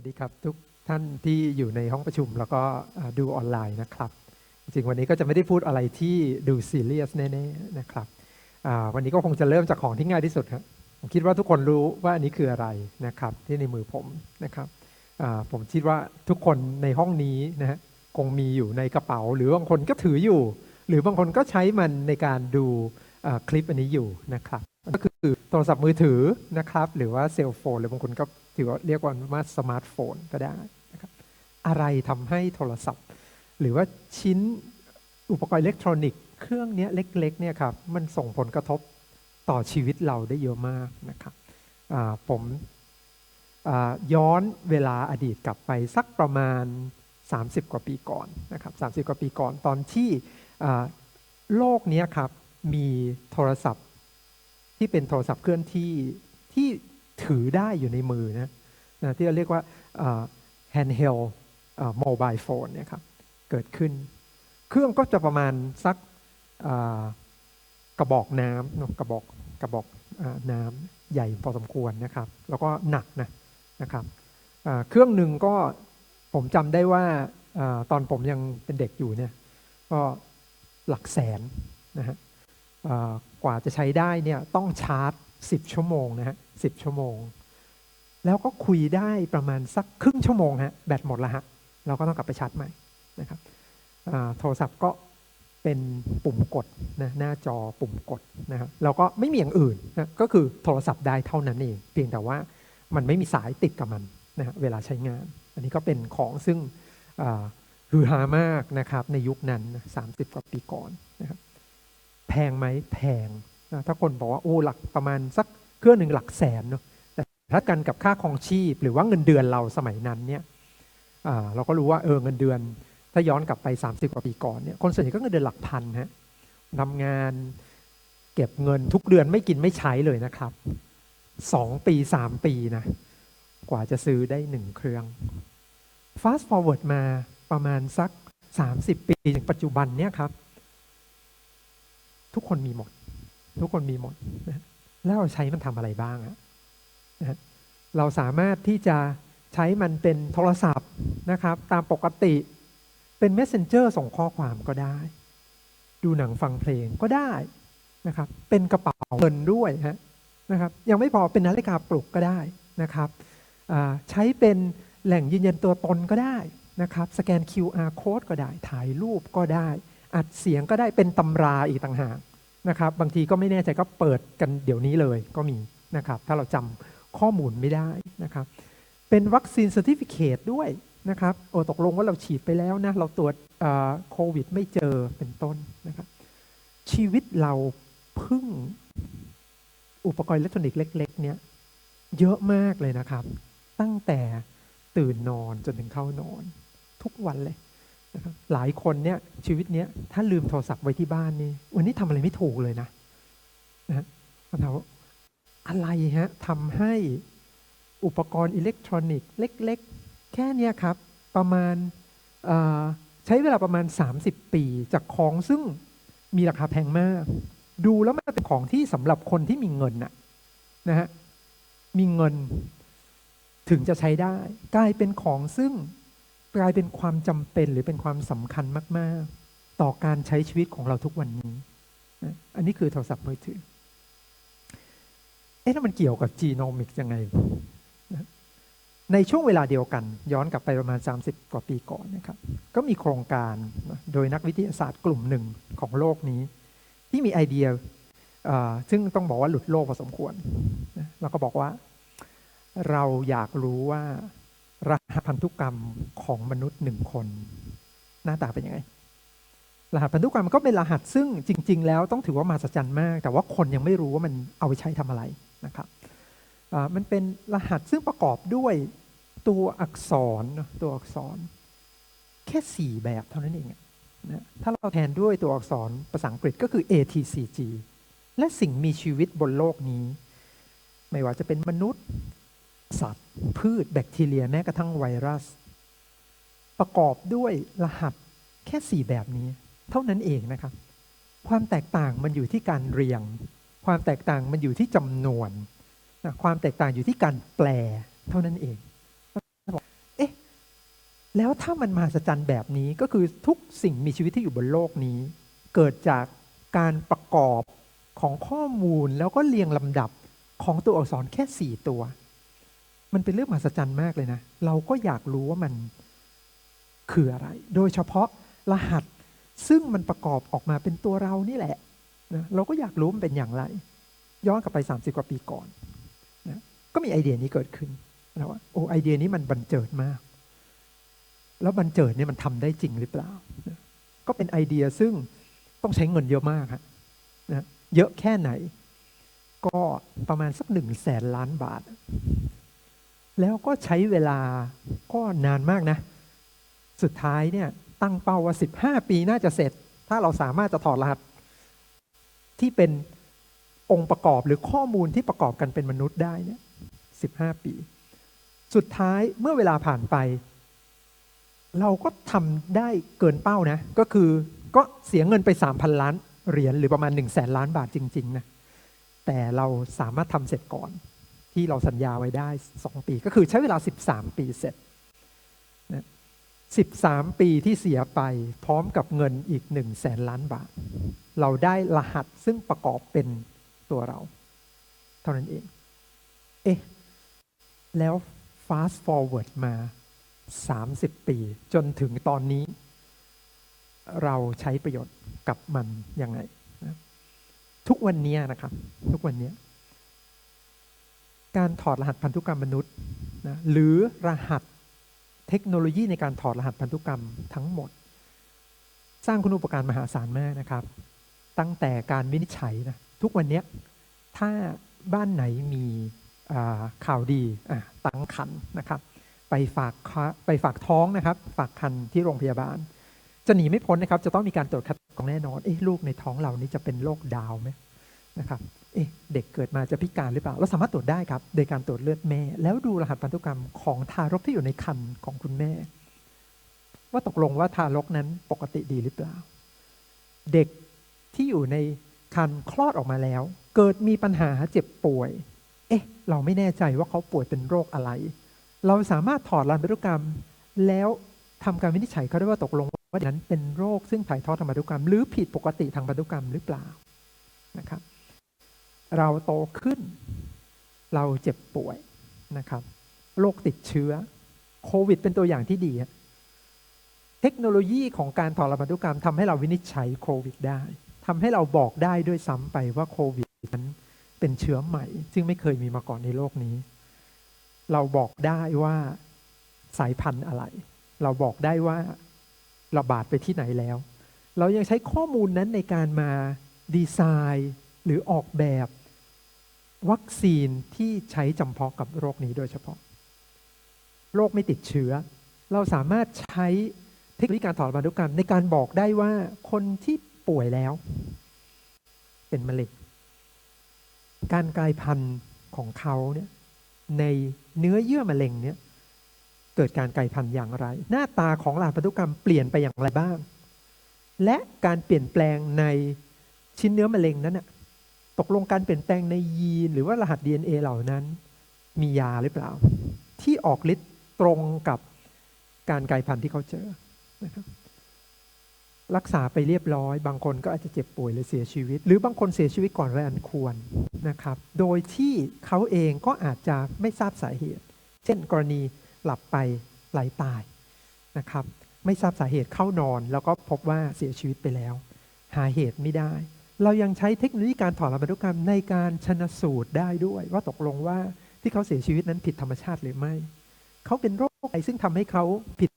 วัสดีครับทุกท่านที่อยู่ในห้องประชุมแล้วก็ดูออนไลน์นะครับ จริงวันนี้ก็จะไม่ได้พูดอะไรที่ดูซีเรียสแน่ๆนะครับวันนี้ก็คงจะเริ่มจากของที่ง่ายที่สุดครับผมคิดว่าทุกคนรู้ว่าอันนี้คืออะไรนะครับที่ในมือผมนะครับผมคิดว่าทุกคนในห้องนี้นะฮะคงมีอยู่ในกระเป๋า หรือบางคนก็ถืออยู่ หรือบางคนก็ใช้มันในการดูคลิปอันนี้อยู่นะครับก็คือโทรศัพท์มือถือนะครับหรือว่าเซลโฟนหรือบางคนก็ ถือว่าเรียกว่าว่าสมาร์ทโฟนก็ได้นะครับอะไรทำให้โทรศัพท์ หรือว่าชิ้นอุปกรณ์อิเล็กทรอนิกส์เครื่องนี้เล็กๆเนี่ยครับมันส่งผลกระทบต่อชีวิตเราได้เยอะมากนะครับผมย้อนเวลาอดีตกลับไปสักประมาณ 30 กว่าปีก่อนนะครับ30 กว่าปีก่อนตอนที่โลกนี้ครับมีโทรศัพท์ที่เป็นโทรศัพท์เคลื่อนที่ที่ ถือได้อยู่ในมือนะนะที่เราเรียกว่า handheld โมบายโฟนเนี่ยครับเกิดขึ้น เครื่องก็จะประมาณสักกระบอกน้ำกระบอกกระบอกอน้ำใหญ่พอสมควรนะครับ แล้วก็หนักนะนะครับเครื่องหนึ่งก็ผมจำได้ว่าอตอนผมยังเป็นเด็กอยู่เนี่ยก็หลักแสนนะฮะกว่าจะใช้ได้เนี่ยต้องชาร์จ 10 ชั่วโมงนะฮะ สิชั่วโมง แล้วก็คุยได้ประมาณสักครึ่งชั่วโมงฮะแบตหมดแล้วฮะเราก็ต้องกลับไปชาร์จใหม่นะครับโทรศัพท์ก็เป็นปุ่มกดนะหน้าจอปุ่มกดนะครับแล้วก็ไม่มีอย่างอื่นนะก็คือโทรศัพท์ได้เท่านั้นเองเพียงแต่ว่ามันไม่มีสายติดกับมันนะฮะเวลาใช้งาน อันนี้ก็เป็นของซึ่งฮือฮามากนะครับในยุคนั้นสามสิบกว่าปีก่อนนะครับแพงไหมแพงนะถ้าคนบอกว่าโอ้หลักประมาณสัก เครื่องหนึ่งหลักแสนเนาะแต่ถ้ากันกับค่าครองชีพ หรือว่าเงินเดือนเราสมัยนั้นเนี่ยเราก็รู้ว่าเออเงินเดือน ถ้าย้อนกลับไป 30 กว่าปีก่อนเนี่ยคนส่วนใหญ่ก็เงินเดือนหลักพันฮะทำงานเก็บเงินทุกเดือนไม่กินไม่ใช้เลยนะครับสองปีสามปีนะกว่าจะซื้อได้หนึ่งเครื่อง fast forward มาประมาณสัก 30 ปีถึงปัจจุบันเนี่ยครับ ทุกคนมีหมด ทุกคนมีหมดนะ แล้วเราใช้มันทำอะไรบ้างอะนะเราสามารถที่จะใช้มันเป็นโทรศัพท์นะครับ ตามปกติเป็น messenger ส่งข้อความก็ได้ ดูหนังฟังเพลงก็ได้นะครับ เป็นกระเป๋าเงินด้วยฮะนะครับ ยังไม่พอเป็นนาฬิกาปลุกก็ได้นะครับใช้เป็นแหล่งยืนยันตัวตนก็ได้นะครับ สแกน QR code ก็ได้ ถ่ายรูปก็ได้ อัดเสียงก็ได้เป็นตำราอีกต่างหาก นะครับ บางทีก็ไม่แน่ใจก็เปิดกันเดี๋ยวนี้เลยก็มีนะครับ ถ้าเราจำข้อมูลไม่ได้นะครับ เป็นวัคซีนเซอร์ติฟิเคตด้วยนะครับโอ้ตกลงว่าเราฉีดไปแล้วนะ เราตรวจโควิดไม่เจอเป็นต้นนะครับ ชีวิตเราพึ่งอุปกรณ์อิเล็กทรอนิกส์เล็ก ๆ เนี่ยเยอะมากเลยนะครับ ตั้งแต่ตื่นนอนจนถึงเข้านอน ทุกวันเลย หลายคนเนี่ยชีวิตเนี้ยถ้าลืมโทรศัพท์ไว้ที่บ้านนี่วันนี้ทำอะไรไม่ถูกเลยนะนะคำถามว่าอะไรฮะทำให้อุปกรณ์อิเล็กทรอนิกส์เล็ก ๆ แค่นี้ครับ ประมาณใช้เวลาประมาณ 30 ปี จากของซึ่งมีราคาแพงมาก ดูแล้วมันเป็นของที่สำหรับคนที่มีเงินนะนะฮะมีเงินถึงจะใช้ได้ กลายเป็นของซึ่ง ลายเป็นความจำเป็นหรือเป็นความสำคัญมาก ๆ ต่อการใช้ชีวิตของเราทุกวันนี้ อันนี้คือโทรศัพท์มือถือ เอ๊ะแล้วมันเกี่ยวกับจีโนมิกยังไง ในช่วงเวลาเดียวกัน ย้อนกลับไปประมาณ 30 กว่าปีก่อนนะครับ ก็มีโครงการโดยนักวิทยาศาสตร์กลุ่มหนึ่งของโลกนี้ ที่มีไอเดียซึ่งต้องบอกว่าหลุดโลกพอสมควร แล้วก็บอกว่า เราอยากรู้ว่า รหัสพันธุกรรมของมนุษย์หนึ่งคน หน้าตาเป็นยังไง รหัสพันธุกรรมก็เป็นรหัสซึ่งจริง ๆ แล้วต้องถือว่ามหัศจรรย์มาก แต่ว่าคนยังไม่รู้ว่ามันเอาไปใช้ทำอะไรนะครับมันเป็นรหัสซึ่งประกอบด้วยตัวอักษรตัวอักษร แค่สี่แบบเท่านั้นเองนะถ้าเราแทนด้วยตัวอักษรภาษาอังกฤษก็คือ A T C G และสิ่งมีชีวิตบนโลกนี้ ไม่ว่าจะเป็นมนุษย์ สัตว์ พืช แบคทีเรียแม้กระทั่งไวรัส ประกอบด้วยรหัสแค่สี่แบบนี้ เท่านั้นเองนะครับ ความแตกต่างมันอยู่ที่การเรียง ความแตกต่างมันอยู่ที่จำนวนนะความแตกต่างอยู่ที่การแปลเท่านั้นเองแล้วถ้ามันมหัศจรรย์แบบนี้ก็คือทุกสิ่งมีชีวิตที่อยู่บนโลกนี้ เกิดจากการประกอบของข้อมูลแล้วก็เรียงลำดับของตัวอักษรแค่สี่ตัว มันเป็นเรื่องมหัศจรรย์มากเลยนะ เราก็อยากรู้ว่ามันคืออะไร โดยเฉพาะรหัสซึ่งมันประกอบออกมาเป็นตัวเรานี่แหละนะเราก็อยากรู้มันเป็นอย่างไร ย้อนกลับไป 30 กว่าปีก่อนนะก็มีไอเดียนี้เกิดขึ้นนะว่าโอ้ไอเดียนี้มันบันเจิดมาก แล้วบันเจิดเนี่ยมันทำได้จริงหรือเปล่านะก็เป็นไอเดียซึ่งต้องใช้เงินเยอะมากนะเยอะแค่ไหน ก็ประมาณสักหนึ่งแสนล้านบาท แล้วก็ใช้เวลาก็นานมากนะ สุดท้ายเนี่ยตั้งเป้าว่า 15 ปีน่าจะเสร็จ ถ้าเราสามารถจะถอดรหัส ที่เป็นองค์ประกอบหรือข้อมูลที่ประกอบกันเป็นมนุษย์ได้เนี่ย15 ปี สุดท้ายเมื่อเวลาผ่านไป เราก็ทำได้เกินเป้านะ ก็คือก็เสียเงินไป 3,000 ล้านเหรียญหรือประมาณ1 0 0 0 0แสนล้านบาทจริง ๆ นะ แต่เราสามารถทำเสร็จก่อน ที่เราสัญญาไว้ได้ 2 ปี ก็คือใช้เวลา 13 ปีเสร็จนะ13 ปีที่เสียไปพร้อมกับเงินอีก1 0 0 0 0แสนล้านบาท เราได้รหัสซึ่งประกอบเป็นตัวเรา เท่านั้นเอง เอ๊ะ แล้ว fast forward มา 30 ปี จนถึงตอนนี้ เราใช้ประโยชน์กับมันยังไงนะทุกวันนี้นะครับ ทุกวันนี้ การถอดรหัสพันธุกรรมมนุษย์นะหรือรหัสเทคโนโลยีในการถอดรหัสพันธุกรรมทั้งหมด สร้างคุณอุปการมหาศาลมากนะครับ ตั้งแต่การวินิจฉัยนะทุกวันนี้ถ้าบ้านไหนมีข่าวดีตั้งคันนะครับ ไปฝากไปฝากท้องนะครับ ฝากคันที่โรงพยาบาล จะหนีไม่พ้นนะครับ จะต้องมีการตรวจคัดกรองแน่นอนเอ๊ะลูกในท้องเรานี้จะเป็นโรคดาวไหมนะครับ เด็กเกิดมาจะพิการหรือเปล่า เราสามารถตรวจได้ครับโดยการตรวจเลือดแม่ แล้วดูรหัสพันธุกรรมของทารกที่อยู่ในครรภ์ของคุณแม่ ว่าตกลงว่าทารกนั้นปกติดีหรือเปล่า เด็กที่อยู่ในครรภ์คลอดออกมาแล้ว เกิดมีปัญหาเจ็บป่วย เอ๊ะ เราไม่แน่ใจว่าเขาป่วยเป็นโรคอะไร เราสามารถถอดรหัสพันธุกรรม แล้วทำการวินิจฉัยเขาได้ว่าตกลงว่านั้นเป็นโรคซึ่งถ่ายทอดทางพันธุกรรม หรือผิดปกติทางพันธุกรรมหรือเปล่านะครับ เราโตขึ้น เราเจ็บป่วยนะครับโรคติดเชื้อโควิดเป็นตัวอย่างที่ดี เทคโนโลยีของการถอดรหัสพันธุกรรมทำให้เราวินิจฉัยโควิดได้ทำให้เราบอกได้ด้วยซ้ำไปว่าโควิดนั้นเป็นเชื้อใหม่ ซึ่งไม่เคยมีมาก่อนในโลกนี้ เราบอกได้ว่าสายพันธุ์อะไร เราบอกได้ว่าระบาดไปที่ไหนแล้ว เรายังใช้ข้อมูลนั้นในการมาดีไซน์หรือออกแบบ วัคซีนที่ใช้จำเพาะกับโรคนี้โดยเฉพาะ โรคไม่ติดเชื้อ เราสามารถใช้เทคโนโลยีการถอดพันธุกรรมในการบอกได้ว่าคนที่ป่วยแล้ว เป็นมะเร็งการกลายพันธุ์ของเขาเนี่ยในเนื้อเยื่อมะเร็งเนี่ยเกิดการกลายพันธุ์อย่างไร หน้าตาของหลาพันธุกรรมเปลี่ยนไปอย่างไรบ้าง และการเปลี่ยนแปลงในชิ้นเนื้อมะเร็งนั้นน่ะ ตกลงการเปลี่ยนแปลงในยีน หรือว่ารหัส DNA เหล่านั้น มียาหรือเปล่า ที่ออกฤทธิ์ตรงกับการกลายพันธุ์ที่เขาเจอนะครับรักษาไปเรียบร้อย บางคนก็อาจจะเจ็บป่วยหรือเสียชีวิต หรือบางคนเสียชีวิตก่อนวัยอันควรนะครับ โดยที่เขาเองก็อาจจะไม่ทราบสาเหตุ เช่นกรณีหลับไปไหลตายนะครับ ไม่ทราบสาเหตุเข้านอน แล้วก็พบว่าเสียชีวิตไปแล้ว หาเหตุไม่ได้ เรายังใช้เทคโนโลยีการถอดรหัสพันธุกรรมในการชนสูตรได้ด้วย ว่าตกลงว่าที่เขาเสียชีวิตนั้นผิดธรรมชาติหรือไม่ เขาเป็นโรคอะไรซึ่งทำให้เขาผิด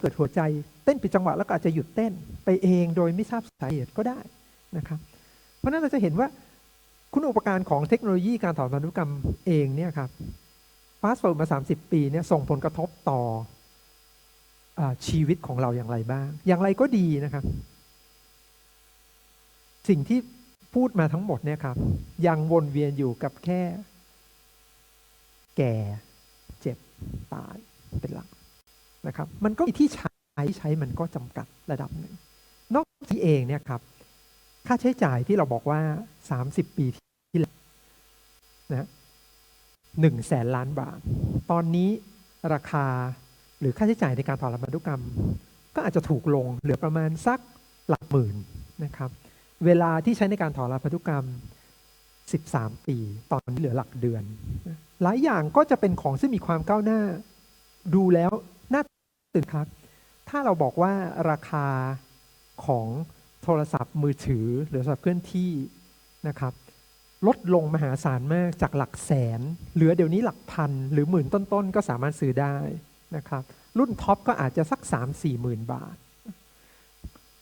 เกิดหัวใจ เต้นผิดจังหวะแล้วก็อาจจะหยุดเต้นไปเองโดยไม่ทราบสาเหตุก็ได้นะครับ เพราะนั้นเราจะเห็นว่าคุณอุปการของเทคโนโลยีการถอดพันธุกรรมเองเนี่ยครับฟาสต์ฟอร์มา 30 ปีเนี่ยส่งผลกระทบต่ออชีวิตของเราอย่างไรบ้าง อย่างไรก็ดีนะครับ สิ่งที่พูดมาทั้งหมดเนี่ยครับ ยังวนเวียนอยู่กับแค่ แก่เจ็บตายเป็นหลักนะครับ มันก็ที่ใช้ใช้มันก็จำกัดระดับหนึ่ง นอกที่เองเนี่ยครับ ค่าใช้จ่ายที่เราบอกว่า 30 ปีที่แล้วนะหนึ่งแสนล้านบาท ตอนนี้ราคาหรือค่าใช้จ่ายในการถอดรหัสพันธุกรรม ก็อาจจะถูกลงเหลือประมาณสักหลักหมื่นนะครับ เวลาที่ใช้ในการถอดรหัสพันธุกรรม 13 ปี ตอนนี้เหลือหลักเดือน หลายอย่างก็จะเป็นของซึ่งมีความก้าวหน้า ดูแล้วน่าตื่นครับ ถ้าเราบอกว่าราคาของโทรศัพท์มือถือหรือโทรศัพท์เคลื่อนที่นะครับ ลดลงมหาศาลมากจากหลักแสน เหลือเดี๋ยวนี้หลักพัน หรือหมื่นต้นๆ ก็สามารถซื้อได้นะครับ รุ่นท็อปก็อาจจะสัก 3 4หมื่นบาท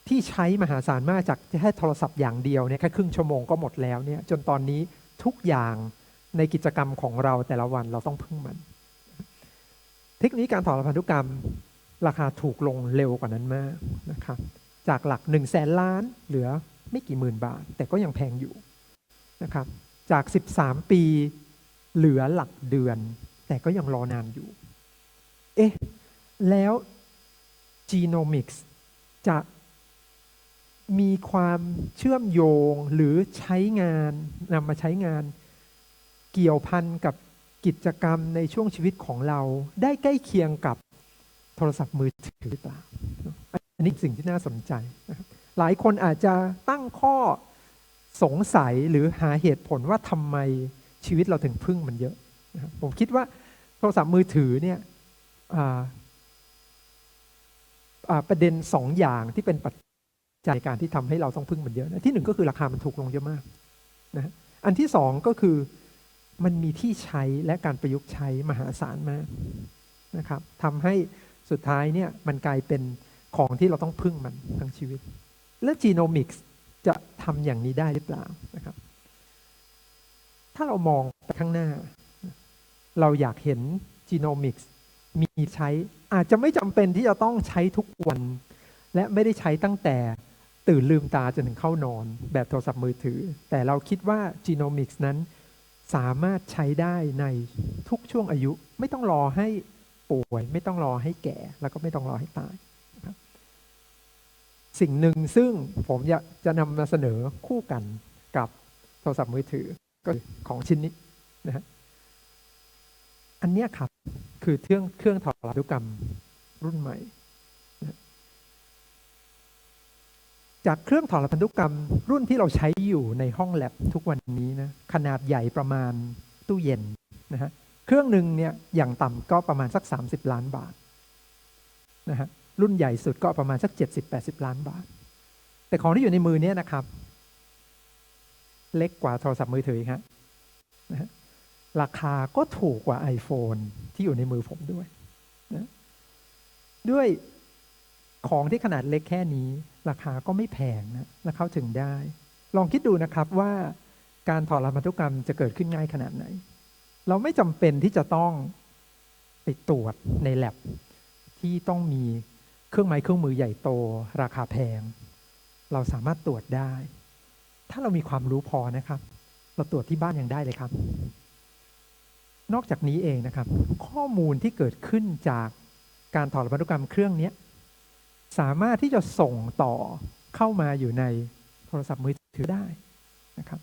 ที่ใช้มหาศาลมากจากแค่โทรศัพท์อย่างเดียวเนี่ยแค่ครึ่งชั่วโมงก็หมดแล้วเนี่ยจนตอนนี้ทุกอย่างในกิจกรรมของเราแต่ละวันเราต้องพึ่งมัน เทคนโลยีการถอดรหัสพันธุกรรม ราคาถูกลงเร็วกว่านั้นมากนะครับจากหลัก1นึ่งแสนล้านเหลือไม่กี่หมื่นบาท แต่ก็ยังแพงอยู่นะครับจาก 13 ปีเหลือหลักเดือน แต่ก็ยังรอนานอยู่ เอ๊ะ แล้ว Genomics จะ มีความเชื่อมโยงหรือใช้งานนำมาใช้งาน เกี่ยวพันกับกิจกรรมในช่วงชีวิตของเรา ได้ใกล้เคียงกับโทรศัพท์มือถือหรือเปล่าอันนี้สิ่งที่น่าสนใจนะครับหลายคนอาจจะตั้งข้อสงสัยหรือหาเหตุผลว่าทำไมชีวิตเราถึงพึ่งมันเยอะนะครับผมคิดว่าโทรศัพท์มือถือเนี่ยประเด็นสองอย่างที่เป็นปัจ จัยในการที่ทำให้เราต้องพึ่งมันเยอะนะที่หนึ่งก็คือราคามันถูกลงเยอะมากนะอันที่สองก็คือมันมีที่ใช้และการประยุกต์ใช้มหาศาลมากนะครับทำให้สุดท้ายเนี่ยมันกลายเป็นของที่เราต้องพึ่งมันทั้งชีวิต และจีโนมิกส์จะทำอย่างนี้ได้หรือเปล่านะครับ ถ้าเรามองไปข้างหน้า เราอยากเห็นจีโนมิกส์มีใช้อาจจะไม่จำเป็นที่จะต้องใช้ทุกวัน และไม่ได้ใช้ตั้งแต่ ตื่นลืมตาจนถึงเข้านอนแบบโทรศัพท์มือถือ แต่เราคิดว่าจีโนมิกส์นั้นสามารถใช้ได้ในทุกช่วงอายุ ไม่ต้องรอให้ป่วย ไม่ต้องรอให้แก่ แล้วก็ไม่ต้องรอให้ตายสิ่งหนึ่งซึ่งผมอยากจะนำมาเสนอคู่กันกับโทรศัพท์มือถือก็ของชิ้นนี้นะฮะอันนี้ครับคือเครื่องเครื่องถอดรหัสพันธุกรรมรุ่นใหม่นะ จากเครื่องถอดรหัสพันธุกรรม รุ่นที่เราใช้อยู่ในห้องแลบทุกวันนี้นะขนาดใหญ่ประมาณตู้เย็นนะฮะเครื่องหนึ่งเนี่ยอย่างต่ำก็ประมาณสัก 30 ล้านบาทนะฮะรุ่นใหญ่สุดก็ประมาณสัก 70-80 ล้านบาท แต่ของที่อยู่ในมือเนี่ยนะครับ เล็กกว่าโทรศัพท์มือถืออีกฮะนะฮะราคาก็ถูกกว่า iPhone ที่อยู่ในมือผมด้วยนะด้วยของที่ขนาดเล็กแค่นี้ ราคาก็ไม่แพงนะและเข้าถึงได้ ลองคิดดูนะครับว่าการถอดรหัสพันธุกรรมจะเกิดขึ้นง่ายขนาดไหน เราไม่จำเป็นที่จะต้องไปตรวจในแ a บที่ต้องมีเครื่องไม้เครื่องมือใหญ่โต ราคาแพง เราสามารถตรวจได้ ถ้าเรามีความรู้พอนะครับ เราตรวจที่บ้านยังได้เลยครับ นอกจากนี้เองนะครับ ข้อมูลที่เกิดขึ้นจากการถอดรหัสพันธุกรรมเครื่องนี้ สามารถที่จะส่งต่อเข้ามาอยู่ในโทรศัพท์มือถือได้นะครับ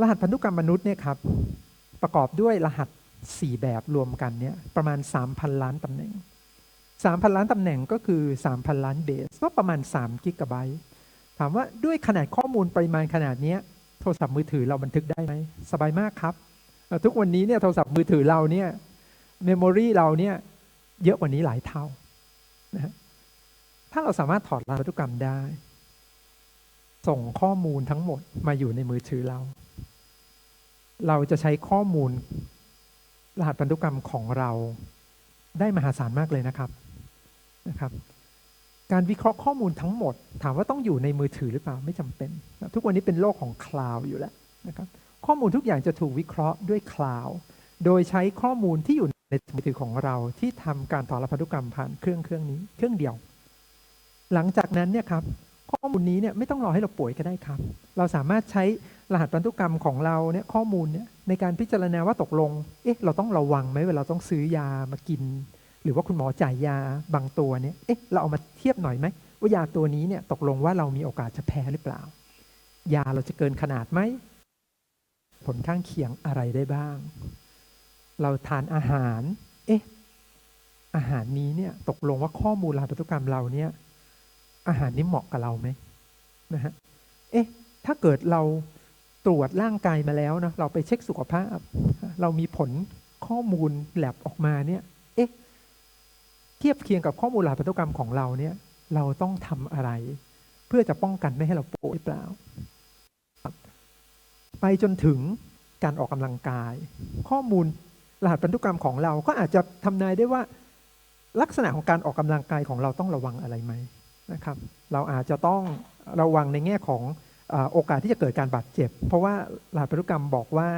รหัสพันธุกรรมมนุษย์เนี่ยครับ ประกอบด้วยรหัส 4 แบบรวมกันเนี่ยประมาณ 3,000 ล้านตำแหน่ง 3,000 ล้านตำแหน่งก็คือ 3,000 ล้านเบส ก็ประมาณ3กิกะไบต์ถามว่าด้วยขนาดข้อมูลปริมาณขนาดนี้โทรศัพท์มือถือเราบันทึกได้ไหมสบายมากครับ ทุกวันนี้เนี่ยโทรศัพท์มือถือเราเนี่ยเมมโมรีเราเนี่ยเยอะกว่านี้หลายเท่านะ ถ้าเราสามารถถอดรหัสพันธุกรรมได้ ส่งข้อมูลทั้งหมดมาอยู่ในมือถือเรา เราจะใช้ข้อมูลรหัสพันธุกรรมของเราได้มหาศาลมากเลยนะครับนะครับ การวิเคราะห์ข้อมูลทั้งหมด ถามว่าต้องอยู่ในมือถือหรือเปล่าไม่จำเป็นนะทุกวันนี้เป็นโลกของคลาวด์อยู่แล้วนะครับข้อมูลทุกอย่างจะถูกวิเคราะห์ด้วยคลาวด์โดยใช้ข้อมูลที่อยู่ในมือถือของเราที่ทำการถอดรหัสพันธุกรรมผ่านเครื่องเครื่องนี้ เครื่องเดียว หลังจากนั้นเนี่ยครับข้อมูลนี้เนี่ยไม่ต้องรอให้เราป่วยก็ได้ครับ เราสามารถใช้รหัสพันธุกรรมของเราเนี่ยข้อมูลเนี่ยในการพิจารณาว่าตกลง เอ๊ะ เราต้องระวังไหมเวลาต้องซื้อยามากิน หรือว่าคุณหมอจ่ายยาบางตัวเนี่ย เอ๊ะ เราเอามาเทียบหน่อยไหมว่ายาตัวนี้เนี่ยตกลงว่าเรามีโอกาสจะแพ้หรือเปล่า ยาเราจะเกินขนาดไหม ผลข้างเคียงอะไรได้บ้าง เราทานอาหาร เอ๊ะ อาหารนี้เนี่ยตกลงว่าข้อมูลรหัสพันธุกรรมเราเนี่ย อาหารนี้เหมาะกับเราไหมนะฮะเอ๊ะถ้าเกิดเราตรวจร่างกายมาแล้วนะเราไปเช็คสุขภาพ เรามีผลข้อมูลแลบออกมาเนี่ยเอ๊ะเทียบเคียงกับข้อมูลรหัสพันธุกรรมของเราเนี่ยเราต้องทำอะไร เพื่อจะป้องกันไม่ให้เราป่วยเปล่า ไปจนถึงการออกกำลังกาย ข้อมูลรหัสพันธุกรรมของเราก็อาจจะทำนายได้ว่า ลักษณะของการออกกำลังกายของเราต้องระวังอะไรไหม นะครับ เราอาจจะต้องระวังในแง่ของอโอกาสที่จะเกิดการบาดเจ็บ เพราะว่ารหัสพันธุกรรมบอกว่า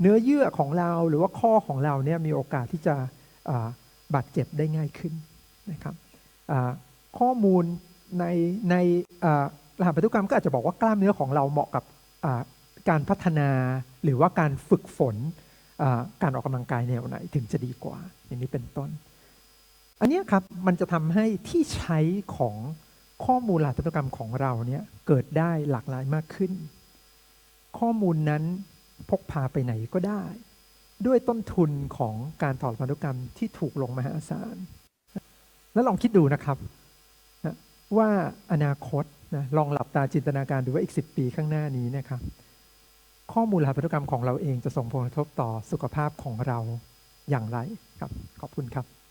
เนื้อเยื่อของเราหรือว่าข้อของเราเนี่ยมีโอกาสที่จะบาดเจ็บได้ง่ายขึ้นนะครับข้อมูลในในรหัสพันธุกรรมก็อาจจะบอกว่ากล้ามเนื้อของเราเหมาะกับการพัฒนาหรือว่าการฝึกฝนการออกกำลังกายแนวไหนถึงจะดีกว่า อย่างนี้เป็นต้น อันนี้ครับมันจะทำให้ที่ใช้ของข้อมูลหัสพันธุกรรมของเราเนี่ยเกิดได้หลากหลายมากขึ้น ข้อมูลนั้นพกพาไปไหนก็ได้ ด้วยต้นทุนของการถอดพันธุกรรมที่ถูกลงมหาศาล แล้วลองคิดดูนะครับนะว่าอนาคตนะลองหลับตาจินตนาการดูว่าอีก 10 ปีข้างหน้านี้นะครับ ข้อมูลรหัสพันธุกรรมของเราเองจะส่งผลกระทบต่อสุขภาพของเราอย่างไรครับ ขอบคุณครับ